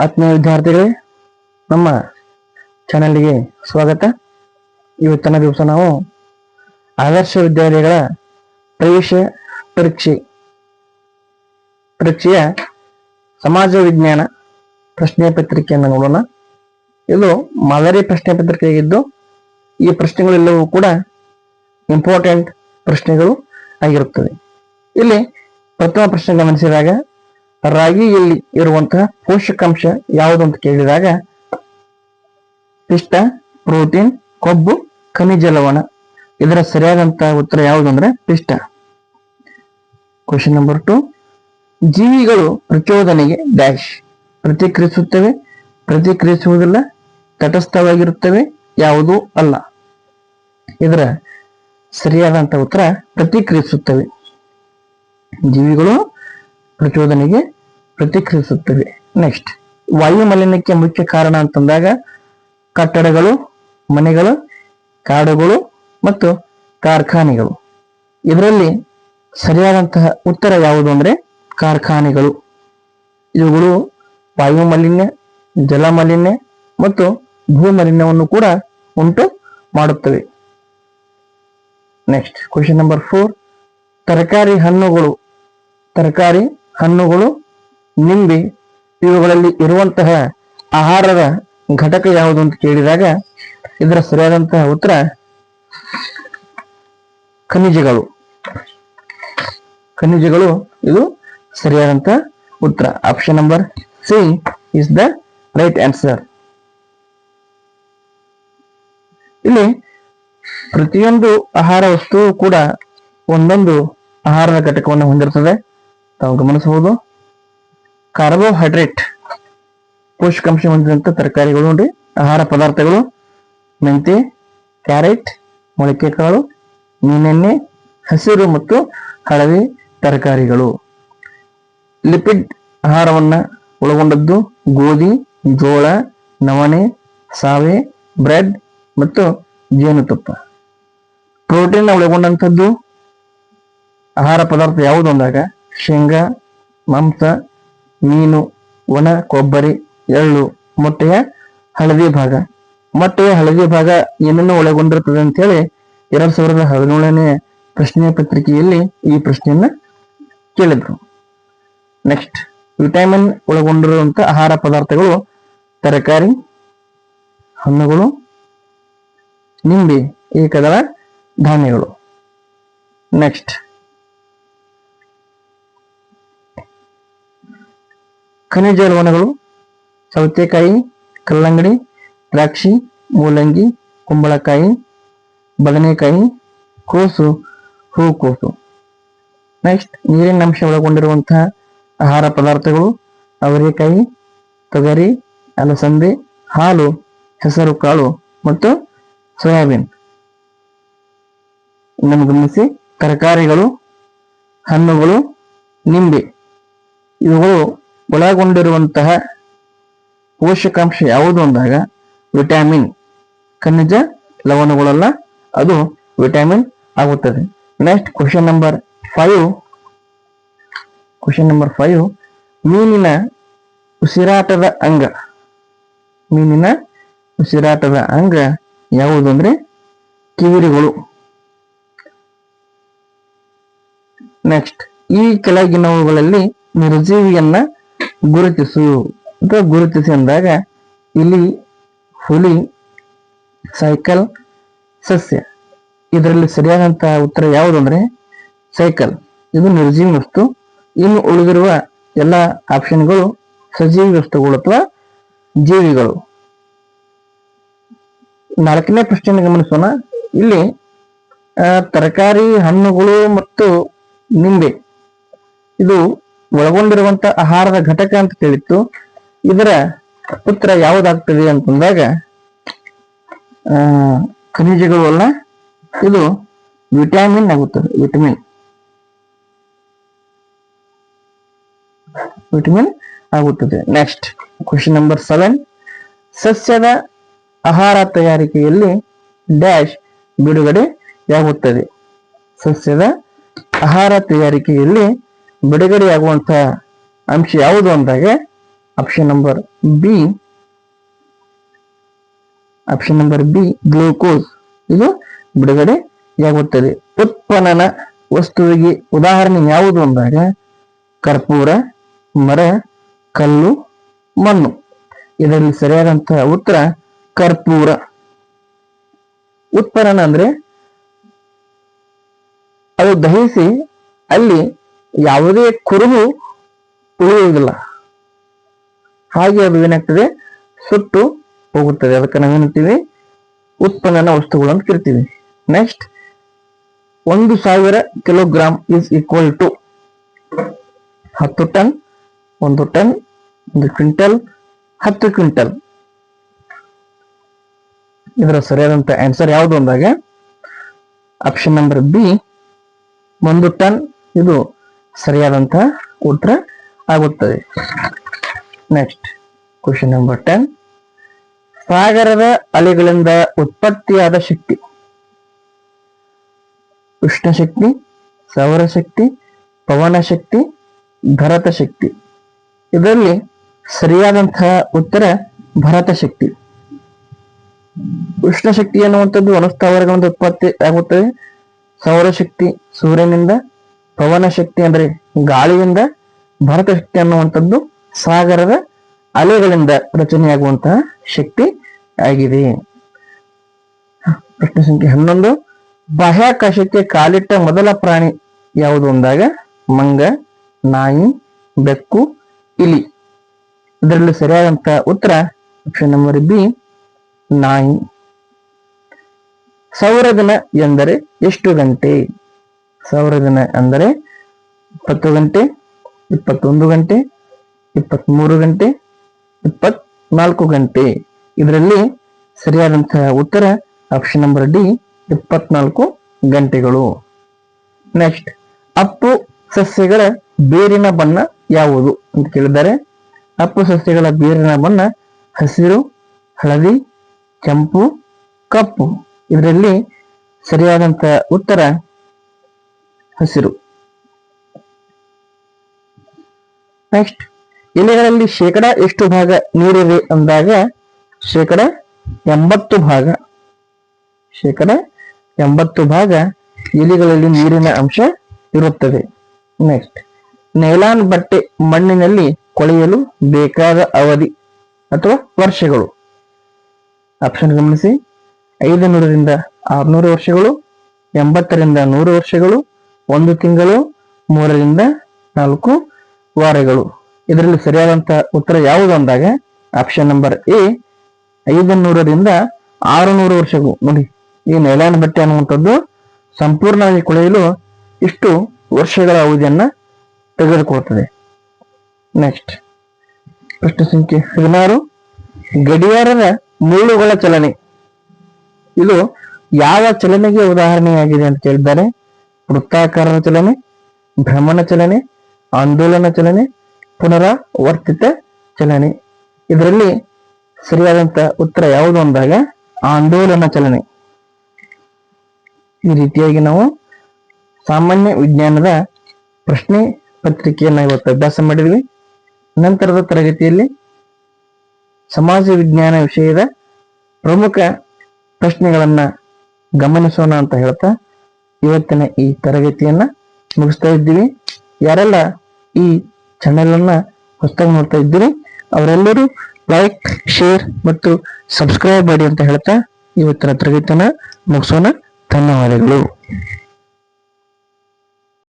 ಆತ್ಮೀಯ ವಿದ್ಯಾರ್ಥಿಗಳೇ, ನಮ್ಮ ಚಾನಲ್ಗೆ ಸ್ವಾಗತ. ಇವತ್ತಿನ ದಿವಸ ನಾವು ಆದರ್ಶ ವಿದ್ಯಾಲಯಗಳ ಪ್ರವೇಶ ಪರೀಕ್ಷೆ, ಪರೀಕ್ಷೆಯ ಸಮಾಜ ವಿಜ್ಞಾನ ಪ್ರಶ್ನೆ ಪತ್ರಿಕೆಯನ್ನು ನೋಡೋಣ. ಇದು ಮಾದರಿ ಪ್ರಶ್ನೆ ಪತ್ರಿಕೆಯಾಗಿದ್ದು, ಈ ಪ್ರಶ್ನೆಗಳೆಲ್ಲವೂ ಕೂಡ ಇಂಪಾರ್ಟೆಂಟ್ ಪ್ರಶ್ನೆಗಳು ಆಗಿರುತ್ತದೆ ಇಲ್ಲಿ ಪ್ರಥಮ ಪ್ರಶ್ನೆ ಗಮನಿಸಿದಾಗ ರಾಗಿಯಲ್ಲಿ ಇರುವಂತಹ ಪೋಷಕಾಂಶ ಯಾವುದು ಅಂತ ಕೇಳಿದಾಗ ಪಿಷ್ಟ ಪ್ರೋಟೀನ್, ಕೊಬ್ಬು, ಖನಿಜ ಲವಣ. ಇದರ ಸರಿಯಾದಂತಹ ಉತ್ತರ ಯಾವುದು ಅಂದ್ರೆ ಪಿಷ್ಟ ಕ್ವಶನ್ ನಂಬರ್ ಟು ಜೀವಿಗಳು ಪ್ರಚೋದನೆಗೆ ಡ್ಯಾಶ್ ಪ್ರತಿಕ್ರಿಯಿಸುತ್ತವೆ, ಪ್ರತಿಕ್ರಿಯಿಸುವುದಿಲ್ಲ, ತಟಸ್ಥವಾಗಿರುತ್ತವೆ, ಯಾವುದೂ ಅಲ್ಲ. ಇದರ ಸರಿಯಾದಂತ ಉತ್ತರ ಪ್ರತಿಕ್ರಿಯಿಸುತ್ತವೆ. ಜೀವಿಗಳು ಪ್ರಚೋದನೆಗೆ ಪ್ರತಿಕ್ರಿಯಿಸುತ್ತವೆ ನೆಕ್ಸ್ಟ್ ವಾಯು ಮಾಲಿನ್ಯಕ್ಕೆ ಮುಖ್ಯ ಕಾರಣ ಅಂತಂದಾಗ ಕಟ್ಟಡಗಳು, ಮನೆಗಳು, ಕಾಡುಗಳು ಮತ್ತು ಕಾರ್ಖಾನೆಗಳು. ಇದರಲ್ಲಿ ಸರಿಯಾದಂತಹ ಉತ್ತರ ಯಾವುದು ಅಂದ್ರೆ ಕಾರ್ಖಾನೆಗಳು. ಇವುಗಳು ವಾಯುಮಾಲಿನ್ಯ, ಜಲಮಾಲಿನ್ಯ ಜಲ ಮಾಲಿನ್ಯ ಮತ್ತು ಭೂ ಮಾಲಿನ್ಯವನ್ನು ಕೂಡ ಉಂಟು ಮಾಡುತ್ತವೆ. ನೆಕ್ಸ್ಟ್ ಕ್ವಶನ್ ನಂಬರ್ ಫೋರ್ ತರಕಾರಿ ಹಣ್ಣುಗಳು. ತರಕಾರಿ ಹಣ್ಣುಗಳು ನಿಂಬೆ ಇವುಗಳಲ್ಲಿ ಇರುವಂತಹ ಆಹಾರದ ಘಟಕ ಯಾವುದು ಅಂತ ಕೇಳಿದಾಗ ಇದರ ಸರಿಯಾದಂತಹ ಉತ್ತರ ಖನಿಜಗಳು. ಖನಿಜಗಳು ಇದು ಸರಿಯಾದಂತಹ ಉತ್ತರ. Option number C is the right answer ಇಲ್ಲಿ ಪ್ರತಿಯೊಂದು ಆಹಾರ ವಸ್ತುವು ಕೂಡ ಒಂದೊಂದು ಆಹಾರದ ಘಟಕವನ್ನು ಹೊಂದಿರುತ್ತದೆ. ತಾವು ಗಮನಿಸಬಹುದು. ಕಾರ್ಬೋಹೈಡ್ರೇಟ್ ಪೋಷಕಾಂಶ ಹೊಂದಿದಂಥ ತರಕಾರಿಗಳು ನೋಡ್ರಿ ಆಹಾರ ಪದಾರ್ಥಗಳು, ಮೆಂತೆ, ಕ್ಯಾರೆಟ್ ಮೊಳಕೆ ಕಾಳು ಮೀನೆಣ್ಣೆ, ಹಸಿರು ಮತ್ತು ಹಳದಿ ತರಕಾರಿಗಳು. ಲಿಪಿಡ್ ಆಹಾರವನ್ನ ಒಳಗೊಂಡದ್ದು ಗೋಧಿ, ಜೋಳ, ನವಣೆ, ಸಾವೆ, ಬ್ರೆಡ್ ಮತ್ತು ಜೇನುತುಪ್ಪ. ಪ್ರೋಟೀನ್ ಒಳಗೊಂಡಂಥದ್ದು ಆಹಾರ ಪದಾರ್ಥ ಯಾವುದು ಅಂದಾಗ ಶೇಂಗಾ, ಮಾಂಸ ಮೀನು, ಒಣ, ಕೊಬ್ಬರಿ, ಎಳ್ಳು, ಮೊಟ್ಟೆಯ ಹಳದಿ ಭಾಗ. ಮೊಟ್ಟೆಯ ಹಳದಿ ಭಾಗ ಏನನ್ನು ಒಳಗೊಂಡಿರುತ್ತದೆ ಅಂತ ಹೇಳಿ ಎರಡ್ ಸಾವಿರದ ಹದಿನೇಳನೇ ಪ್ರಶ್ನೆ ಪತ್ರಿಕೆಯಲ್ಲಿ ಈ ಪ್ರಶ್ನೆಯನ್ನ ಕೇಳಿದ್ರು. ನೆಕ್ಸ್ಟ್ ವಿಟಮಿನ್ ಒಳಗೊಂಡಿರುವಂತ ಆಹಾರ ಪದಾರ್ಥಗಳು, ತರಕಾರಿ, ಹಣ್ಣುಗಳು, ನಿಂಬೆ, ಏಕದಳ ಧಾನ್ಯಗಳು. ನೆಕ್ಸ್ಟ್ ಖನಿಜ ಲವಣಗಳು ಸೌತೆಕಾಯಿ, ಕಲ್ಲಂಗಡಿ, ದ್ರಾಕ್ಷಿ, ಮೂಲಂಗಿ, ಕುಂಬಳಕಾಯಿ, ಬದನೆಕಾಯಿ, ಕೋಸು, ಹೂಕೋಸು. ನೆಕ್ಸ್ಟ್ ನೀರಿನ ಅಂಶ ಒಳಗೊಂಡಿರುವಂತಹ ಆಹಾರ ಪದಾರ್ಥಗಳು, ಅವರೆಕಾಯಿ, ತೊಗರಿ, ಅಲಸಂದೆ, ಹಾಲು, ಹೆಸರು ಕಾಳು ಮತ್ತು ಸೋಯಾಬೀನ್. ಇನ್ನೊಂದು ಗಮನಿಸಿ. ತರಕಾರಿಗಳು, ಹಣ್ಣುಗಳು, ನಿಂಬೆ. ಇವುಗಳು ಒಳಗೊಂಡಿರುವಂತಹ ಪೋಷಕಾಂಶ ಯಾವುದು ಅಂದಾಗ ವಿಟಮಿನ್. ಖನಿಜ ಲವಣಗಳಲ್ಲ, ಅದು ವಿಟಮಿನ್ ಆಗುತ್ತದೆ. Next question number five question number five ಮೀನಿನ ಉಸಿರಾಟದ ಅಂಗ. ಮೀನಿನ ಉಸಿರಾಟದ ಅಂಗ ಯಾವುದು ಅಂದ್ರೆ ಕಿವಿರಿಗಳು. ನೆಕ್ಸ್ಟ್ ಈ ಕೆಳಗಿನವುಗಳಲ್ಲಿ ನಿರ್ಜೀವಿಯನ್ನ ಗುರುತಿಸು ಅಥವಾ ಗುರುತಿಸಿ ಅಂದಾಗ ಇಲ್ಲಿ ಹುಲಿ, ಸೈಕಲ್, ಸಸ್ಯ. ಇದರಲ್ಲಿ ಸರಿಯಾದಂತಹ ಉತ್ತರ ಯಾವುದು ಅಂದ್ರೆ ಸೈಕಲ್. ಇದು ನಿರ್ಜೀವ ವಸ್ತು. ಇನ್ನು ಉಳಿದಿರುವ ಎಲ್ಲ ಆಪ್ಷನ್ಗಳು ಸಜೀವಿ ವಸ್ತುಗಳು ಅಥವಾ ಜೀವಿಗಳು. ನಾಲ್ಕನೇ ಪ್ರಶ್ನೆಯನ್ನು ಗಮನಿಸೋಣ. ಇಲ್ಲಿ ತರಕಾರಿ, ಹಣ್ಣುಗಳು ಮತ್ತು ನಿಂಬೆ. ಇದು ಒಳಗೊಂಡಿರುವಂತ ಆಹಾರದ ಘಟಕ ಅಂತ ತಿಳಿತು ಇದರ ಉತ್ತರ ಯಾವುದಾಗ್ತದೆ ಅಂತಂದಾಗ ಆ, ಖನಿಜಗಳು ಅಲ್ಲ, ಇದು ವಿಟಮಿನ್ ಆಗುತ್ತದೆ, ವಿಟಮಿನ್. ವಿಟಮಿನ್ ಆಗುತ್ತದೆ. ನೆಕ್ಸ್ಟ್ ಕ್ವಶನ್ ನಂಬರ್ ಸೆವೆನ್ ಸಸ್ಯದ ಆಹಾರ ತಯಾರಿಕೆಯಲ್ಲಿ ಡ್ಯಾಶ್ ಬಿಡುಗಡೆ ಬಿಡುಗಡೆಯಾಗುತ್ತದೆ ಸಸ್ಯದ ಆಹಾರ ತಯಾರಿಕೆಯಲ್ಲಿ ಬಿಡುಗಡೆಯಾಗುವಂತಹ ಅಂಶ ಯಾವುದು ಅಂದಾಗ option number B option number B glucose ಇದು ಬಿಡುಗಡೆಯಾಗುತ್ತದೆ. ಉತ್ಪನ್ನನ ವಸ್ತುವಿಗೆ ಉದಾಹರಣೆ ಯಾವುದು ಅಂದಾಗ ಕರ್ಪೂರ, ಮರ, ಕಲ್ಲು, ಮಣ್ಣು. ಇದರಲ್ಲಿ ಸರಿಯಾದಂತಹ ಉತ್ತರ ಕರ್ಪೂರ. ಉತ್ಪನ್ನ ಅಂದ್ರೆ ಅದು ದಹಿಸಿ ಅಲ್ಲಿ ಯಾವುದೇ ಕುರುಬು ಉಳಿಯುವುದಿಲ್ಲ. ಹಾಗೆ ಅದು ಏನಾಗ್ತದೆ? ಸುಟ್ಟು ಹೋಗುತ್ತದೆ. ಅದಕ್ಕೆ ನಾವೇನಂತೀವಿ ಉತ್ಪನ್ನನ ವಸ್ತುಗಳು ಅಂತ ಕರಿತೀವಿ. ನೆಕ್ಸ್ಟ್ ಒಂದು ಸಾವಿರ ಕಿಲೋಗ್ರಾಮ್ ಇಸ್ ಈಕ್ವಲ್ ಟು ಹತ್ತು ಟನ್ ಒಂದು ಟನ್ ಒಂದು ಕ್ವಿಂಟಲ್, ಹತ್ತು ಕ್ವಿಂಟಲ್. ಇದರ ಸರಿಯಾದಂತ ಆನ್ಸರ್ ಯಾವುದು ಅಂದಾಗ ಆಪ್ಷನ್ ನಂಬರ್ ಬಿ ಒಂದು ಟನ್ ಇದು ಸರಿಯಾದಂತ ಉತ್ತರ ಆಗುತ್ತದೆ. ನೆಕ್ಸ್ಟ್ ಕ್ವಶನ್ ನಂಬರ್ ಟೆನ್ ಸಾಗರದ ಅಲೆಗಳಿಂದ ಉತ್ಪತ್ತಿಯಾದ ಶಕ್ತಿ. ಉಷ್ಣ ಶಕ್ತಿ ಸೌರ ಶಕ್ತಿ ಪವನ ಶಕ್ತಿ ಭರತ ಶಕ್ತಿ ಇದರಲ್ಲಿ ಸರಿಯಾದಂತಹ ಉತ್ತರ ಭರತ ಶಕ್ತಿ ಉಷ್ಣ ಶಕ್ತಿ ಅನ್ನುವಂಥದ್ದು ಅನುಸ್ಥಾವರಗಳಿಂದ ಉತ್ಪತ್ತಿ ಆಗುತ್ತದೆ. ಸೌರಶಕ್ತಿ ಸೂರ್ಯನಿಂದ ಪವನ ಶಕ್ತಿ ಅಂದ್ರೆ ಗಾಳಿಯಿಂದ ಭರತ ಶಕ್ತಿ ಅನ್ನುವಂಥದ್ದು ಸಾಗರದ ಅಲೆಗಳಿಂದ ರಚನೆಯಾಗುವಂತಹ ಶಕ್ತಿ ಆಗಿದೆ. ಪ್ರಶ್ನೆ ಸಂಖ್ಯೆ ಹನ್ನೊಂದು. ಬಾಹ್ಯಾಕಾಶಕ್ಕೆ ಕಾಲಿಟ್ಟ ಮೊದಲ ಪ್ರಾಣಿ ಯಾವುದು ಅಂದಾಗ ಮಂಗ, ನಾಯಿ, ಬೆಕ್ಕು, ಇಲಿ. ಇದರಲ್ಲಿ ಸರಿಯಾದಂತಹ ಉತ್ತರ ಆಪ್ಷನ್ ನಂಬರ್ ಬಿ ನಾಯಿ. ಸೌರ ದಿನ ಎಂದರೆ ಎಷ್ಟು ಗಂಟೆ? ಸೌರ ದಿನ ಅಂದರೆ ಇಪ್ಪತ್ತು ಗಂಟೆ, ಇಪ್ಪತ್ತೊಂದು ಗಂಟೆ ಇಪ್ಪತ್ಮೂರು ಗಂಟೆ ಇಪ್ಪತ್ನಾಲ್ಕು ಗಂಟೆ. ಇದರಲ್ಲಿ ಸರಿಯಾದಂತಹ ಉತ್ತರ ಆಪ್ಷನ್ ನಂಬರ್ ಡಿ ಇಪ್ಪತ್ನಾಲ್ಕು ಗಂಟೆಗಳು. ನೆಕ್ಸ್ಟ್ ಅಪ್ಪು ಸಸ್ಯಗಳ ಬೇರಿನ ಬಣ್ಣ ಯಾವುದು ಅಂತ ಕೇಳಿದ್ದಾರೆ. ಅಪ್ಪು ಸಸ್ಯಗಳ ಬೇರಿನ ಬಣ್ಣ ಹಸಿರು, ಹಳದಿ, ಕೆಂಪು, ಕಪ್ಪು. ಇದರಲ್ಲಿ ಸರಿಯಾದಂತಹ ಉತ್ತರ ಹಸಿರು. ನೆಕ್ಸ್ಟ್ ಎಲೆಗಳಲ್ಲಿ ಶೇಕಡ ಎಷ್ಟು ಭಾಗ ನೀರಿದೆ ಅಂದಾಗ ಶೇಕಡ ಎಂಬತ್ತು ಭಾಗ. ಶೇಕಡ ಎಂಬತ್ತು ಭಾಗ ಎಲೆಗಳಲ್ಲಿ ನೀರಿನ ಅಂಶ ಇರುತ್ತದೆ. ನೆಕ್ಸ್ಟ್ ನೈಲಾನ್ ಬಟ್ಟೆ ಮಣ್ಣಿನಲ್ಲಿ ಕೊಳೆಯಲು ಬೇಕಾದ ಅವಧಿ ಅಥವಾ ವರ್ಷಗಳು. ಆಪ್ಷನ್ ಗಮನಿಸಿ. ಐದು ನೂರರಿಂದ ಆರುನೂರು ವರ್ಷಗಳು, ಎಂಬತ್ತರಿಂದ ನೂರು ವರ್ಷಗಳು ಒಂದು ತಿಂಗಳು, ಮೂರರಿಂದ ನಾಲ್ಕು ವಾರಗಳು. ಇದರಲ್ಲಿ ಸರಿಯಾದಂತಹ ಉತ್ತರ ಯಾವುದು ಅಂದಾಗ ಆಪ್ಷನ್ ನಂಬರ್ ಎ ಐದನ್ನೂರರಿಂದ ಆರುನೂರು ವರ್ಷಗಳು. ನೋಡಿ, ಈ ನೈಲಾನ್ ಬಟ್ಟೆ ಅನ್ನುವಂಥದ್ದು ಸಂಪೂರ್ಣವಾಗಿ ಕೊಳೆಯಲು ಇಷ್ಟು ವರ್ಷಗಳ ಅವಧಿಯನ್ನ ತೆಗೆದುಕೊಳ್ತದೆ. ನೆಕ್ಸ್ಟ್ ಪ್ರಶ್ನೆ ಸಂಖ್ಯೆ ಹದಿನಾರು. ಗಡಿಯಾರದ ಮುಳ್ಳುಗಳ ಚಲನೆ. ಇದು ಯಾವ ಚಲನೆಗೆ ಉದಾಹರಣೆಯಾಗಿದೆ ಅಂತ ಕೇಳಿದ್ದಾರೆ. ವೃತ್ತಾಕಾರದ ಚಲನೆ, ಭ್ರಮಣ ಚಲನೆ, ಆಂದೋಲನ ಚಲನೆ, ಪುನರಾವರ್ತಿತ ಚಲನೆ. ಇದರಲ್ಲಿ ಸರಿಯಾದಂತ ಉತ್ತರ ಯಾವುದು ಅಂದಾಗ ಆಂದೋಲನ ಚಲನೆ. ಈ ರೀತಿಯಾಗಿ ನಾವು ಸಾಮಾನ್ಯ ವಿಜ್ಞಾನದ ಪ್ರಶ್ನೆ ಪತ್ರಿಕೆಯನ್ನು ಇವತ್ತು ಅಭ್ಯಾಸ ಮಾಡಿದ್ವಿ. ನಂತರದ ತರಗತಿಯಲ್ಲಿ ಸಮಾಜ ವಿಜ್ಞಾನ ವಿಷಯದ ಪ್ರಮುಖ ಪ್ರಶ್ನೆಗಳನ್ನ ಗಮನಿಸೋಣ ಅಂತ ಹೇಳ್ತಾ ಇವತ್ತಿನ ಈ ತರಗತಿಯನ್ನ ಮುಗಿಸ್ತಾ ಇದ್ದೀವಿ. ಯಾರೆಲ್ಲ ಈ ಚಾನೆಲ್ ಅನ್ನ ಹೊಸದಾಗಿ ನೋಡ್ತಾ ಇದ್ದೀರಿ, ಅವರೆಲ್ಲರೂ ಲೈಕ್ ಶೇರ್ ಮತ್ತು ಸಬ್ಸ್ಕ್ರೈಬ್ ಮಾಡಿ ಅಂತ ಹೇಳ್ತಾ ಇವತ್ತಿನ ತರಗತಿಯನ್ನ ಮುಗಿಸೋಣ. ಧನ್ಯವಾದಗಳು.